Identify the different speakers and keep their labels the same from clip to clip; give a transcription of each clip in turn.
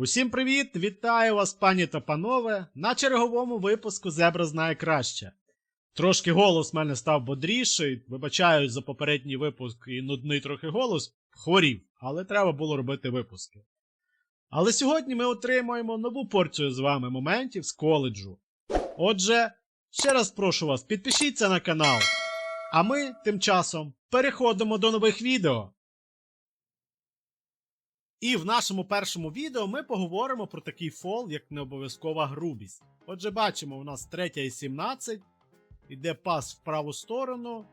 Speaker 1: Усім привіт! Вітаю вас, пані та панове, на черговому випуску Зебра знає краще. Трошки голос в мене став бодріший. Вибачаю за попередній випуск і нудний трохи голос. Хворів, але треба було робити випуски. Але сьогодні ми отримуємо нову порцію з вами моментів з коледжу. Отже, ще раз прошу вас, підпишіться на канал. А ми тим часом переходимо до нових відео. І в нашому першому відео ми поговоримо про такий фол, як необов'язкова грубість. Отже, бачимо, у нас 3 і 17, іде пас в праву сторону.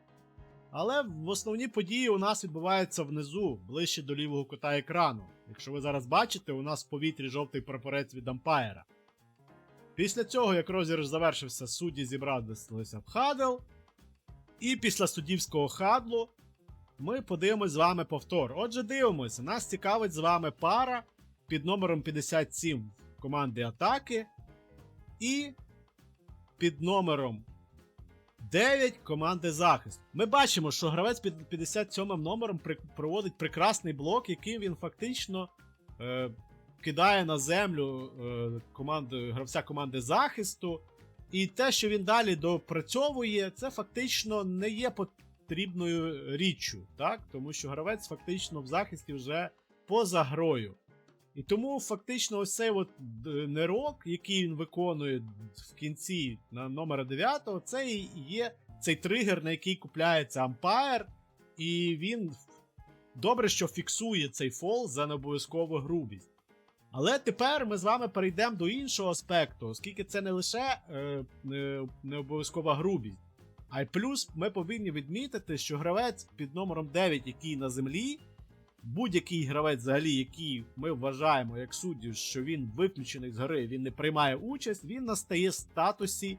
Speaker 1: Але в основні події у нас відбуваються внизу, ближче до лівого кута екрану. Якщо ви зараз бачите, у нас в повітрі жовтий прапорець від ампайра. Після цього, як розіграш завершився, судді зібралися в хадл. І після суддівського хадлу ми подивимось з вами повтор. Отже, дивимося, нас цікавить з вами пара під номером 57 команди атаки і під номером 9 команди захисту. Ми бачимо, що гравець під 57 номером проводить прекрасний блок, яким він фактично е, кидає на землю е, команду, гравця команди захисту. І те, що він далі допрацьовує, це фактично не є потрібною річчю, так? Тому що гравець фактично в захисті вже поза грою. І тому фактично ось цей от нерок, який він виконує в кінці на номера 9, це і є цей тригер, на який купляється ампайр, і він добре, що фіксує цей фол за необов'язкову грубість. Але тепер ми з вами перейдемо до іншого аспекту, оскільки це не лише е, не, не обов'язкова грубість, а й плюс ми повинні відмітити, що гравець під номером 9, який на землі, будь-який гравець, взагалі, який ми вважаємо як суддів, що він виключений з гри, він не приймає участь, він настає в статусі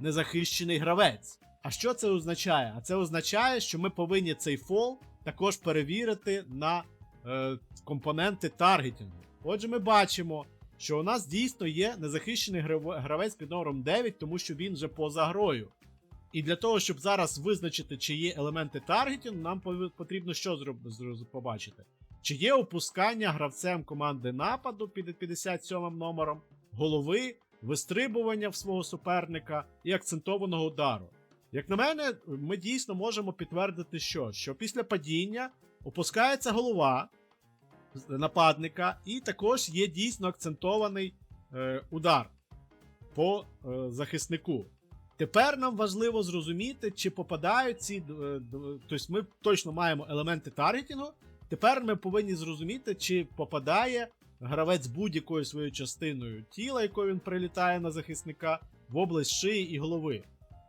Speaker 1: незахищений гравець. А що це означає? А це означає, що ми повинні цей фол також перевірити на е, компоненти таргетінгу. Отже, ми бачимо, що у нас дійсно є незахищений гравець під номером 9, тому що він вже поза грою. І для того, щоб зараз визначити, чи є елементи таргетінгу, нам потрібно що зроб- побачити? Чи є опускання гравцем команди нападу під 57 номером, голови, вистрибування в свого суперника і акцентованого удару. Як на мене, ми дійсно можемо підтвердити, що, що після падіння опускається голова нападника, і також є дійсно акцентований е, удар по е, захиснику. Тепер нам важливо зрозуміти, чи попадають ці. е, Тобто ми точно маємо елементи таргетінгу. Тепер ми повинні зрозуміти, чи попадає гравець будь-якою своєю частиною тіла, якою він прилітає на захисника, в область шиї і голови.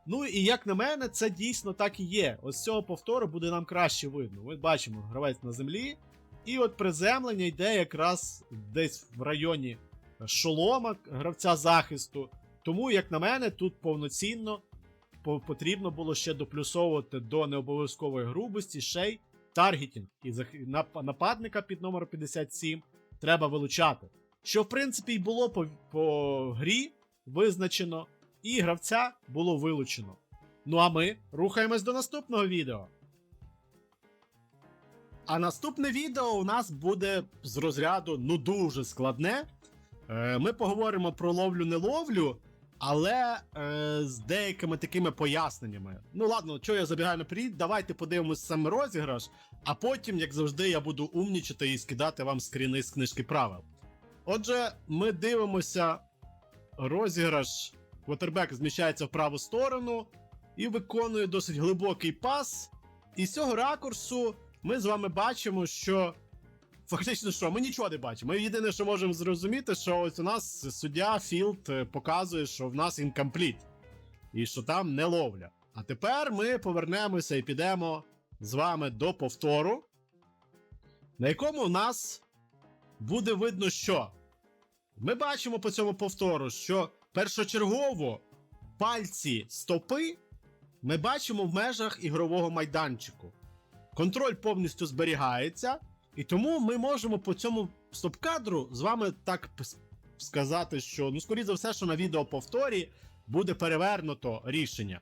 Speaker 1: Ну і як на мене, це дійсно так і є. Ось з цього повтору буде нам краще видно. Ми бачимо гравець на землі, і от приземлення йде якраз десь в районі шолома гравця захисту. Тому, як на мене, тут повноцінно потрібно було ще доплюсовувати до необов'язкової грубості ще й таргетінг. І нападника під номером 57 треба вилучати. Що, в принципі, й було по, по грі визначено, і гравця було вилучено. Ну а ми рухаємось до наступного відео. А наступне відео у нас буде з розряду ну дуже складне. Е, Ми поговоримо про ловлю не ловлю, але е, з деякими такими поясненнями. Ну ладно, що я забігаю наперед, давайте подивимось саме розіграш, а потім, як завжди, я буду умнічити і скидати вам скріни з книжки правил. Отже, ми дивимося розіграш. Квотербек зміщається в праву сторону і виконує досить глибокий пас. І з цього ракурсу ми з вами бачимо, що фактично що, ми нічого не бачимо. Ми єдине, що можемо зрозуміти, що ось у нас суддя Філд е, показує, що в нас інкомпліт. І що там не ловля. А тепер ми повернемося і підемо з вами до повтору, на якому у нас буде видно, що. Ми бачимо по цьому повтору, що першочергово пальці стопи ми бачимо в межах ігрового майданчику. Контроль повністю зберігається, і тому ми можемо по цьому стоп-кадру з вами так сказати, що, ну, скоріше за все, що на відеоповторі буде перевернуто рішення.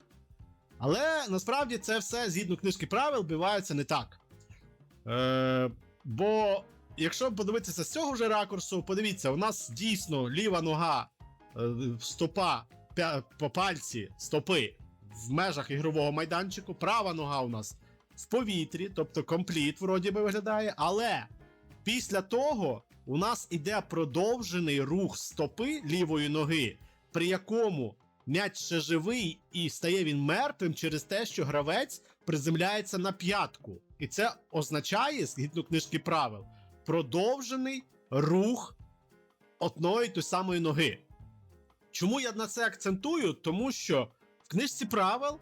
Speaker 1: Але насправді це все згідно книжки правил відбувається не так. Е, бо якщо подивитися з цього ж ракурсу, подивіться, у нас дійсно ліва нога, е, стопа по пальці стопи в межах ігрового майданчику, права нога у нас в повітрі, тобто компліт вроді би виглядає, але після того у нас іде продовжений рух стопи лівої ноги, при якому м'яч ще живий і стає він мертвим через те, що гравець приземляється на п'ятку. І це означає, згідно книжки правил, продовжений рух одної тої самої ноги. Чому я на це акцентую? Тому що в книжці правил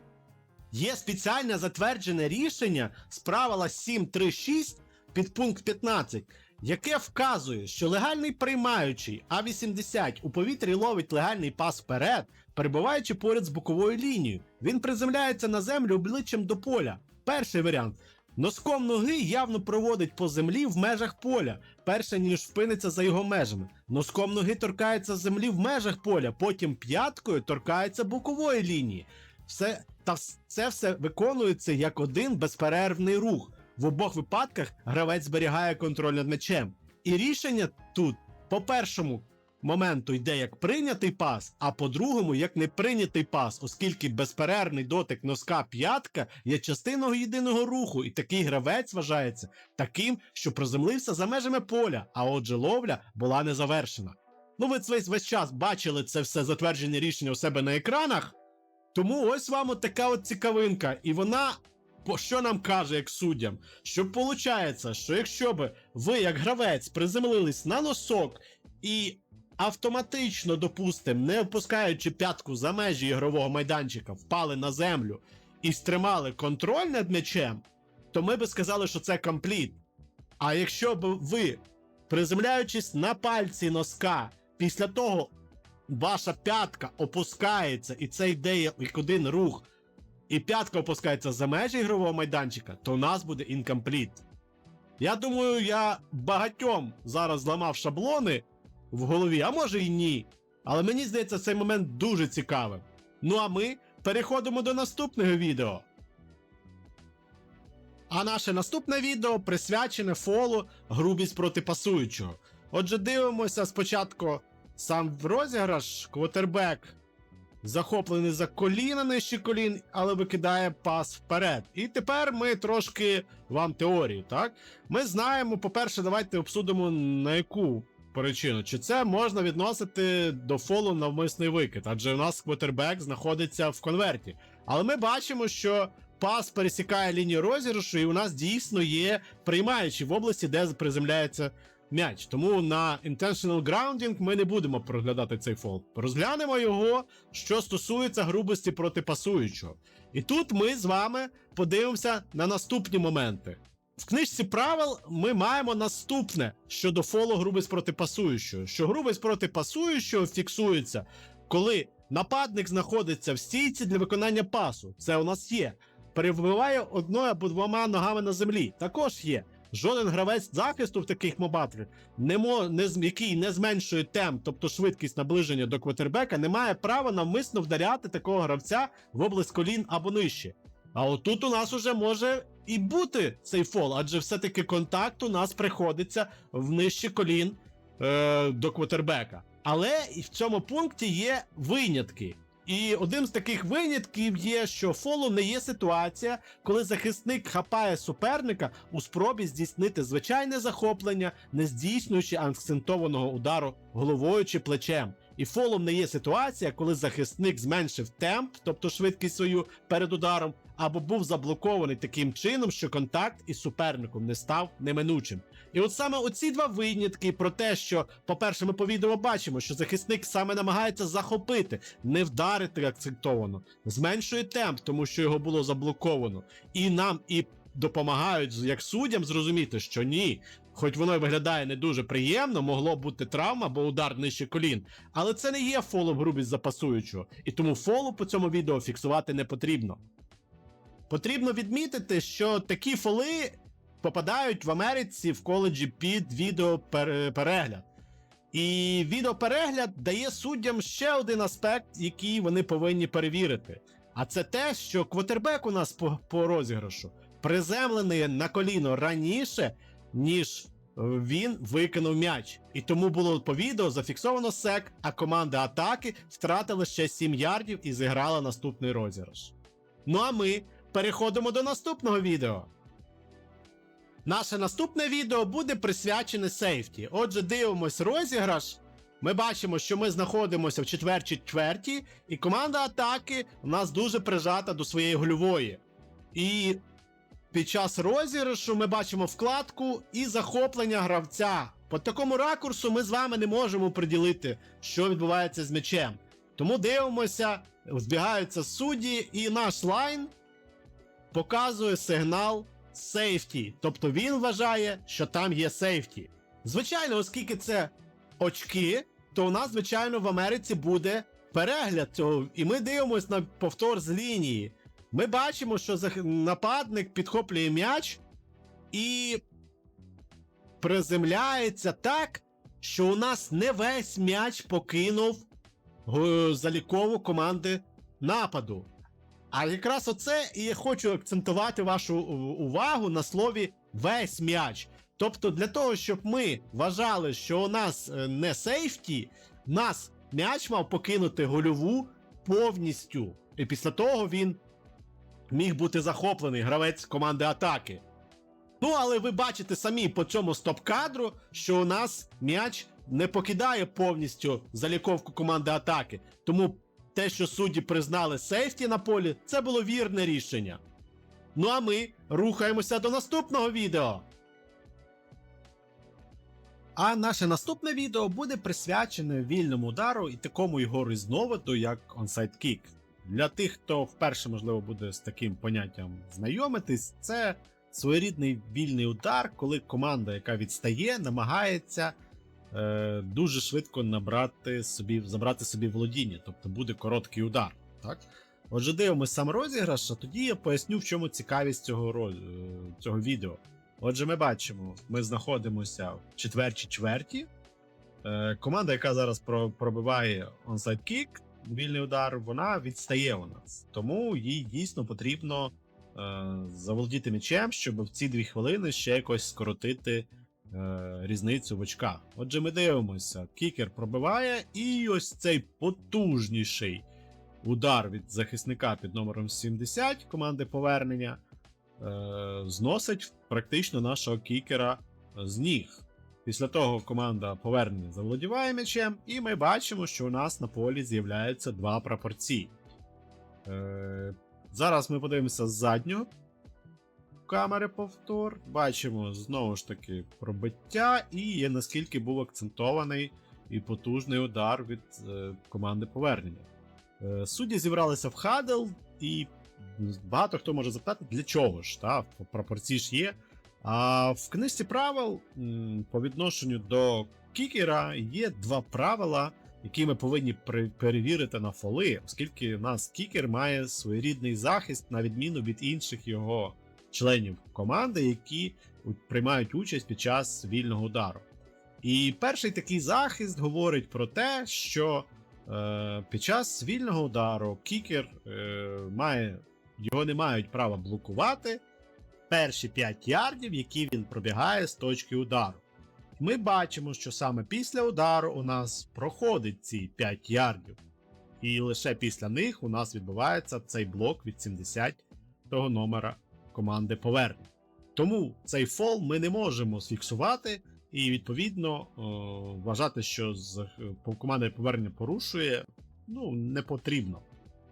Speaker 1: є спеціальне затверджене рішення з правила 7.3.6 під пункт 15, яке вказує, що легальний приймаючий А80 у повітрі ловить легальний пас вперед, перебуваючи поряд з боковою лінією. Він приземляється на землю обличчям до поля. Перший варіант. Носком ноги явно проводить по землі в межах поля, перше ніж впиниться за його межами. Носком ноги торкається землі в межах поля, потім п'яткою торкається бокової лінії. Все, та це все виконується як один безперервний рух. В обох випадках гравець зберігає контроль над м'ячем. І рішення тут, по першому моменту, йде як прийнятий пас, а по другому як не прийнятий пас, оскільки безперервний дотик носка п'ятка є частиною єдиного руху, і такий гравець вважається таким, що приземлився за межами поля, а отже, ловля була не завершена. Ну, ви весь весь час бачили це все затверджені рішення у себе на екранах. Тому ось вам от така от цікавинка, і вона що нам каже, як суддям? Що виходить, що якщо би ви, як гравець, приземлились на носок і автоматично, допустим, не опускаючи п'ятку за межі ігрового майданчика, впали на землю і стримали контроль над м'ячем, то ми би сказали, що це компліт. А якщо б ви, приземляючись на пальці носка, після того ваша п'ятка опускається, і це йде як один рух, і п'ятка опускається за межі ігрового майданчика, то у нас буде інкомпліт. Я думаю, я багатьом зараз зламав шаблони в голові, а може і ні. Але мені здається, цей момент дуже цікавим. Ну а ми переходимо до наступного відео. А наше наступне відео присвячене фолу грубість проти пасуючого. Отже, дивимося спочатку сам розіграш, квотербек захоплений за коліна нижче колін, але викидає пас вперед. І тепер ми трошки вам теорію, так? Ми знаємо, по-перше, давайте обсудимо на яку причину. Чи це можна відносити до фолу навмисний викид, адже у нас квотербек знаходиться в конверті. Але ми бачимо, що пас пересікає лінію розіграшу, і у нас дійсно є приймаючі в області, де приземляється м'яч. Тому на intentional grounding ми не будемо проглядати цей фол. Розглянемо його, що стосується грубості проти пасуючого. І тут ми з вами подивимося на наступні моменти. В книжці правил ми маємо наступне щодо фолу грубість проти пасуючого. Що грубість проти пасуючого фіксується, коли нападник знаходиться в стійці для виконання пасу. Це у нас є. Перебуває одною або двома ногами на землі. Також є. Жоден гравець захисту в таких мобатлях, не мо, не, який не зменшує темп, тобто швидкість наближення до квотербека, не має права навмисно вдаряти такого гравця в область колін або нижче. А отут у нас уже може і бути цей фол, адже все-таки контакт у нас приходиться в нижче колін е, до квотербека. Але в цьому пункті є винятки. І одним з таких винятків є, що фолом не є ситуація, коли захисник хапає суперника у спробі здійснити звичайне захоплення, не здійснюючи акцентованого удару головою чи плечем. І фолом не є ситуація, коли захисник зменшив темп, тобто швидкість свою перед ударом, або був заблокований таким чином, що контакт із суперником не став неминучим. І от саме оці два винятки про те, що, по-перше, ми по відео бачимо, що захисник саме намагається захопити, не вдарити акцентовано, зменшує темп, тому що його було заблоковано. І нам і допомагають як суддям зрозуміти, що ні. Хоч воно й виглядає не дуже приємно, могло бути травма або удар нижче колін, але це не є фолом грубість запасуючого, і тому фолу по цьому відео фіксувати не потрібно. Потрібно відмітити, що такі фоли попадають в Америці в коледжі під відеоперегляд. І відеоперегляд дає суддям ще один аспект, який вони повинні перевірити. А це те, що квотербек у нас по, по розіграшу приземлений на коліно раніше, ніж він викинув м'яч. І тому було по відео зафіксовано сек, а команда атаки втратила ще 7 ярдів і зіграла наступний розіграш. Ну а ми переходимо до наступного відео. Наше наступне відео буде присвячене сейфті. Отже, дивимось розіграш. Ми бачимо, що ми знаходимося в четвертій чверті, і команда атаки у нас дуже прижата до своєї гольової. І під час розіграшу ми бачимо вкладку і захоплення гравця. По такому ракурсу ми з вами не можемо приділити, що відбувається з м'ячем. Тому дивимося, збігаються судді, і наш лайн показує сигнал сейфті. Тобто він вважає, що там є сейфті. Звичайно, оскільки це очки, то у нас, звичайно, в Америці буде перегляд цього. І ми дивимося на повтор з лінії. Ми бачимо, що нападник підхоплює м'яч і приземляється так, що у нас не весь м'яч покинув е, залікову команди нападу. А якраз оце і я хочу акцентувати вашу увагу на слові весь м'яч. Тобто, для того, щоб ми вважали, що у нас е, не сейфті, нас м'яч мав покинути гольову повністю. І після того він міг бути захоплений гравець команди атаки. Ну, але ви бачите самі по цьому стоп-кадру, що у нас м'яч не покидає повністю заліковку команди атаки. Тому те, що судді признали сейфті на полі, це було вірне рішення. Ну а ми рухаємося до наступного відео. А наше наступне відео буде присвячене вільному удару і такому його різновиду, як kick. Для тих, хто вперше, можливо, буде з таким поняттям знайомитись, це своєрідний вільний удар, коли команда, яка відстає, намагається е, дуже швидко набрати собі, забрати собі володіння, тобто буде короткий удар. Так? Отже, дивимось сам розіграш, а тоді я поясню, в чому цікавість цього, е, цього відео. Отже, ми бачимо, ми знаходимося в четвертій чверті. Е, команда, яка зараз про- пробиває onside kick, вільний удар, вона відстає у нас. Тому їй дійсно потрібно е, заволодіти м'ячем, щоб в ці дві хвилини ще якось скоротити різницю в очках. Отже, ми дивимося, кікер пробиває, і ось цей потужніший удар від захисника під номером 70 команди повернення е, зносить практично нашого кікера з ніг. Після того команда повернення заволодіває м'ячем, і ми бачимо, що у нас на полі з'являються два прапорці. Е, зараз ми подивимося з заднього камери повтор. Бачимо знову ж таки пробиття, і наскільки був акцентований і потужний удар від е, команди повернення. Е, судді зібралися в хадл, і багато хто може запитати, для чого ж, та? пропорції ж є. А в книжці правил по відношенню до кікера є два правила, які ми повинні перевірити на фоли, оскільки у нас кікер має своєрідний захист, на відміну від інших його членів команди, які приймають участь під час вільного удару. І перший такий захист говорить про те, що е, під час вільного удару кікер е, має, його не мають права блокувати перші 5 ярдів, які він пробігає з точки удару. Ми бачимо, що саме після удару у нас проходить ці 5 ярдів. І лише після них у нас відбувається цей блок від 70-го номера команди повернення. Тому цей фол ми не можемо сфіксувати і, відповідно, вважати, що з команда повернення порушує, ну, не потрібно.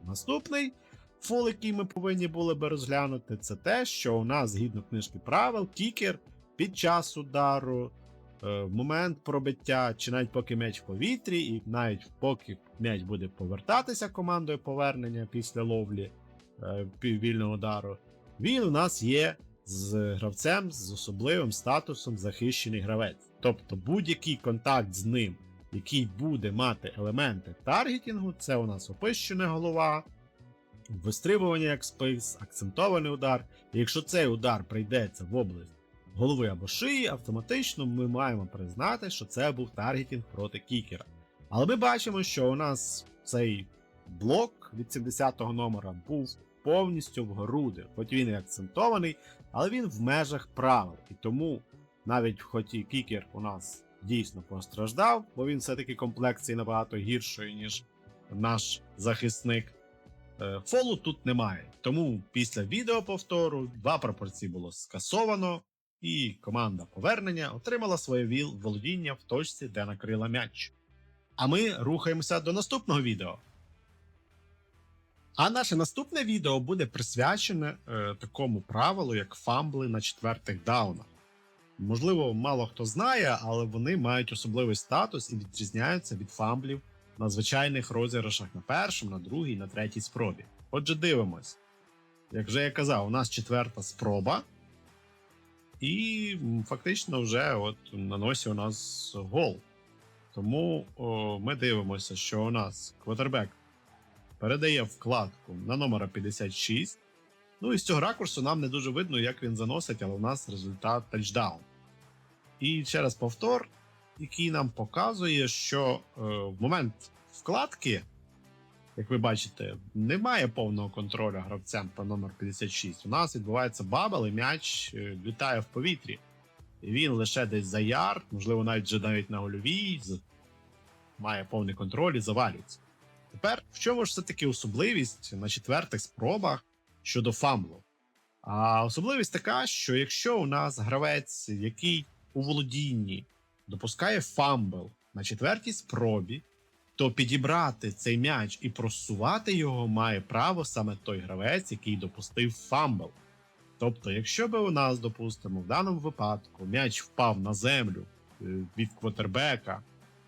Speaker 1: Наступний фол, який ми повинні були би розглянути, це те, що у нас, згідно книжки правил, кікер під час удару, е, в момент пробиття, чи навіть поки м'яч в повітрі, і навіть поки м'яч буде повертатися командою повернення після ловлі е, вільного удару, він у нас є з гравцем з особливим статусом захищений гравець. Тобто будь-який контакт з ним, який буде мати елементи таргетінгу, це у нас опищена голова, вистрибування як спис, акцентований удар. І якщо цей удар прийдеться в область голови або шиї, автоматично ми маємо признати, що це був таргетінг проти кікера. Але ми бачимо, що у нас цей блок від 70-го номера був повністю в груди, хоч він і акцентований, але він в межах правил. І тому Навіть хоч і кікер у нас дійсно постраждав, бо він все-таки комплекції набагато гіршої, ніж наш захисник. Е, Фолу тут немає. Тому після відеоповтору два пропорції було скасовано, і команда повернення отримала своє віл володіння в точці, де накрила м'яч. А ми рухаємося до наступного відео. А наше наступне відео буде присвячене е, такому правилу, як фамбли на четвертих даунах. Можливо, мало хто знає, але вони мають особливий статус і відрізняються від фамблів на звичайних розіграшах на першому, на другій, на третій спробі. Отже, дивимось. Як вже я казав, у нас четверта спроба. І фактично вже от на носі у нас гол. Тому о, ми дивимося, що у нас квотербек передає вкладку на номера 56. Ну і з цього ракурсу нам не дуже видно, як він заносить, але у нас результат тачдаун. І ще раз повтор, який нам показує, що е, в момент вкладки, як ви бачите, немає повного контролю гравцем по номер 56. У нас відбувається бабл, і м'яч е, літає в повітрі. І він лише десь за ярд, можливо, навіть вже навіть на гольовій, має повний контроль і завалюється. Тепер в чому ж все-таки особливість на четвертих спробах щодо фамблу? А особливість така, що якщо у нас гравець, який у володінні допускає фамбл на четвертій спробі, то підібрати цей м'яч і просувати його має право саме той гравець, який допустив фамбл. Тобто, якщо би у нас, допустимо, в даному випадку м'яч впав на землю е, від квотербека,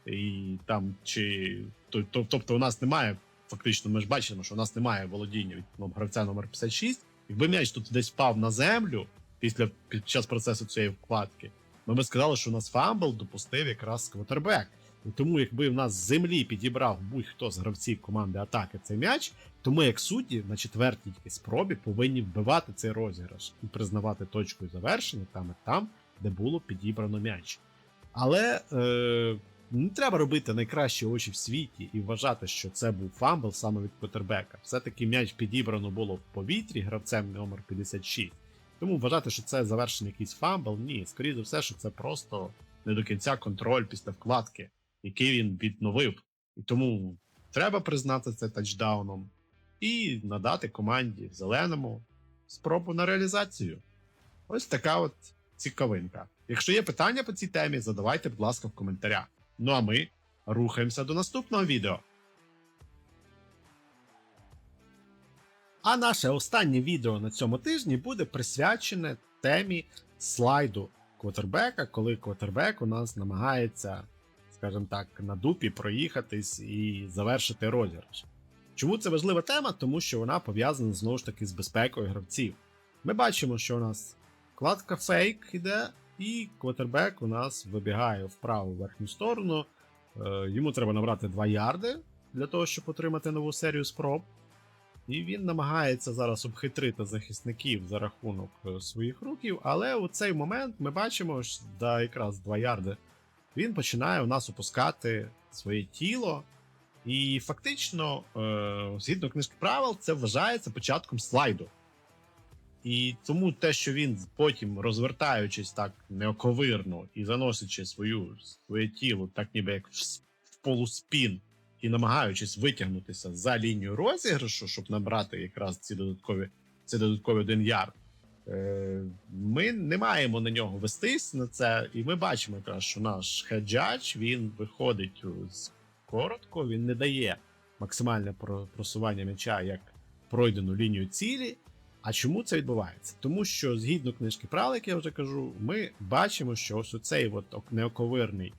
Speaker 1: і там чи то- то- тобто у нас немає, фактично, ми ж бачимо, що у нас немає володіння від ну, гравця номер 56. Якби м'яч тут десь впав на землю після під час процесу цієї вкладки, ми би сказали, що у нас фамбл допустив якраз квотербек. І тому, якби в нас з землі підібрав будь-хто з гравців команди атаки цей м'яч, то ми, як судді, на четвертій спробі повинні вбивати цей розіграш і признавати точкою завершення там і там, де було підібрано м'яч. Але е, не треба робити найкращі очі в світі і вважати, що це був фамбл саме від Квотербека. Все-таки м'яч підібрано було в повітрі гравцем номер 56. Тому вважати, що це завершений якийсь фамбл, ні, скоріше за все, що це просто не до кінця контроль після вкладки, який він відновив. І тому треба признати це тачдауном і надати команді зеленому спробу на реалізацію. Ось така от цікавинка. Якщо є питання по цій темі, задавайте, будь ласка, в коментарях. Ну а ми рухаємося до наступного відео. А наше останнє відео на цьому тижні буде присвячене темі слайду квотербека, коли квотербек у нас намагається, скажімо так, на дупі проїхатись і завершити розіграш. Чому це важлива тема? Тому що вона пов'язана знову ж таки з безпекою гравців. Ми бачимо, що у нас вкладка фейк іде, і квотербек у нас вибігає в праву верхню сторону. Е, Йому треба набрати 2 ярди для того, щоб отримати нову серію спроб. І він намагається зараз обхитрити захисників за рахунок е, своїх руків, але у цей момент ми бачимо, що да, якраз 2 ярди він починає у нас опускати своє тіло. І фактично, е, згідно книжки правил, це вважається початком слайду. І тому те, що він потім, розвертаючись так неоковирно і заносячи свою, своє тіло, так ніби як в, в полуспін, і намагаючись витягнутися за лінію розіграшу, щоб набрати якраз ці додаткові, ці додаткові один ярд, е, ми не маємо на нього вестись на це, і ми бачимо, якраз, що наш хеджач він виходить коротко, він не дає максимальне просування м'яча як пройдену лінію цілі. А чому це відбувається? Тому що згідно книжки правил, як я вже кажу, ми бачимо, що ось оцей от неоковирний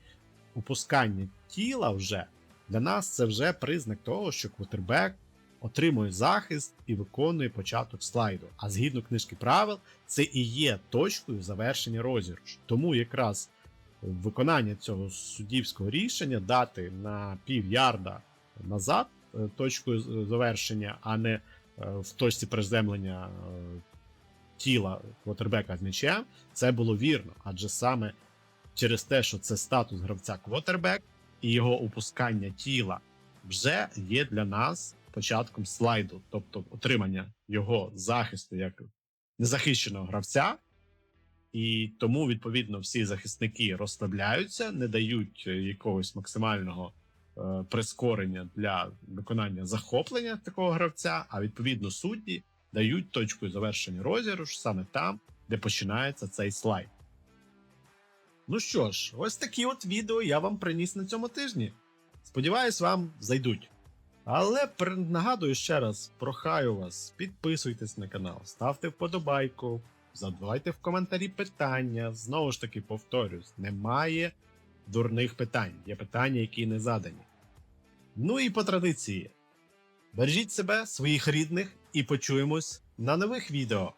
Speaker 1: опускання тіла вже для нас це вже признак того, що квотербек отримує захист і виконує початок слайду. А згідно книжки правил, це і є точкою завершення розіграшу. Тому якраз виконання цього суддівського рішення дати на пів ярда назад е, точкою завершення, а не в точці приземлення е, тіла квотербека з м'ячем, це було вірно. Адже саме через те, що це статус гравця квотербек і його опускання тіла вже є для нас початком слайду, тобто отримання його захисту як незахищеного гравця, І тому, відповідно, всі захисники розслабляються, не дають е, якогось максимального е, прискорення для виконання захоплення такого гравця, а відповідно судді дають точку завершення розіграшу саме там, де починається цей слайд. Ну що ж, ось такі от відео я вам приніс на цьому тижні. Сподіваюсь, вам зайдуть. Але нагадую ще раз, прохаю вас, підписуйтесь на канал, ставте вподобайку, задавайте в коментарі питання. Знову ж таки, повторюсь, немає дурних питань, є питання, які не задані. Ну і по традиції. Бережіть себе, своїх рідних, і почуємось на нових відео.